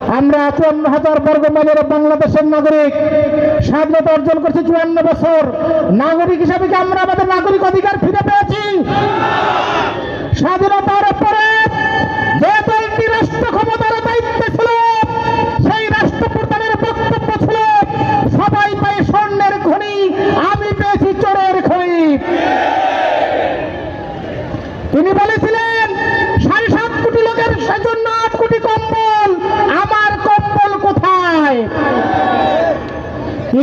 আমরা চুয়ান্ন হাজার বর্গ মাইলের বাংলাদেশের নাগরিক। স্বাধীনতা অর্জন করছি চুয়ান্ন বছর। নাগরিক হিসাবে কি আমরা আমাদের নাগরিক অধিকার ফিরে পেয়েছি? স্বাধীনতার পরে যে দলটি রাষ্ট্র ক্ষমতার দায়িত্বে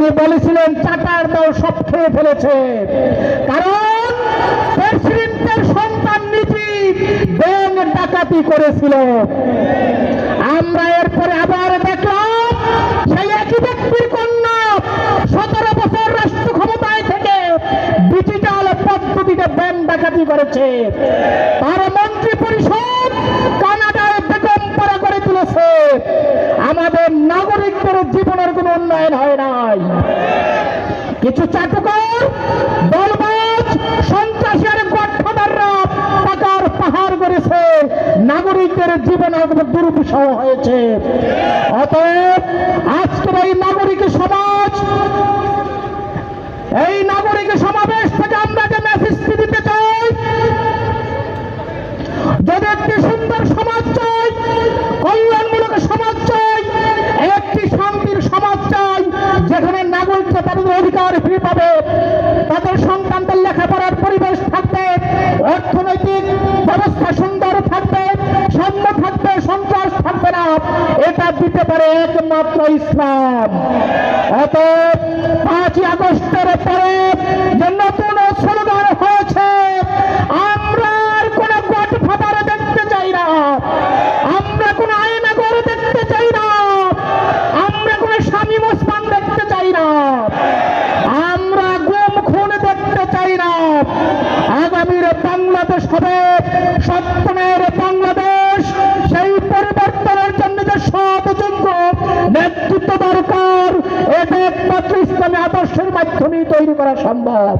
তিনি বলেছিলেন, চাটার দল সব খেয়ে ফেলেছে। কারণ প্রেসিডেন্টের সন্তান নীতি ব্যাংক ডাকাতি করেছিল। আমরা এরপরে আবার দেখলাম, সেই একই ব্যক্তির কন্যা সতেরো বছর রাষ্ট্র ক্ষমতায় থেকে ডিজিটাল পদ্ধতিতে ব্যাংক ডাকাতি করেছে। তার জীবনের কোনো উন্নয়ন হয় নাই। কিছু চাটুকর, দলবাজ, সন্ত্রাসের করেছে নাগরিকদের জীবন দুর্বিষহ হয়েছে। অতএব আজকের এই নাগরিক সমাজ দিতে পারে একমাত্র ইসলাম। অতএব পাঁচই আগস্টের পরে যে নতুন স্লোগান হয়েছে, আমরা কোন গট দেখতে চাই না। আমরা কোন আয়নাগর দেখতে চাই না। আমরা কোন স্বামী মুসমান দেখতে চাই না। আমরা গুম খুন দেখতে চাই না। আগামীর বাংলাদেশ হবে সত্যমের এটা একমাত্র ইসলামী আদর্শের মাধ্যমে তৈরি করা সম্ভব।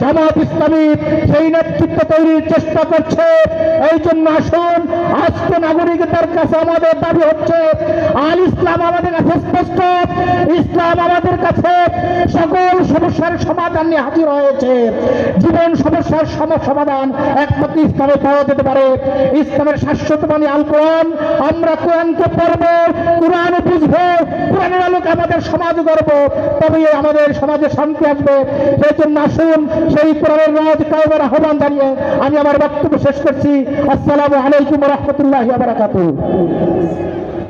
জামাত ইসলামী সেই নেতৃত্ব তৈরির চেষ্টা করছে। এই জন্য আসুন আজকে নাগরিকদের কাছে আমাদের দাবি হচ্ছে, আল ইসলাম আমাদের কাছে স্পষ্ট। ইসলাম আমাদের কাছে সকল সমস্যার সমাধান নিয়ে হাজির হয়েছে। জীবন সমস্যার সম সমাধান একমাত্র ইসলামে পাওয়া যেতে পারে। ইসলামের শাশ্বত বাণী আল কোরআন, আমরা কোরআনকে পড়ব, কোরআন বুঝব, কোরআনের আলোকে আমাদের সমাজ গড়ব, তবেই আমাদের সমাজে শান্তি আসবে। সেই জন্য আসুন, সেই কোরআনের রাজ কায়বার আহ্বান জানিয়ে আমি আমার বক্তব্য শেষ করছি। আসসালামু আলাইকুম warahmatullahi wabarakatuh.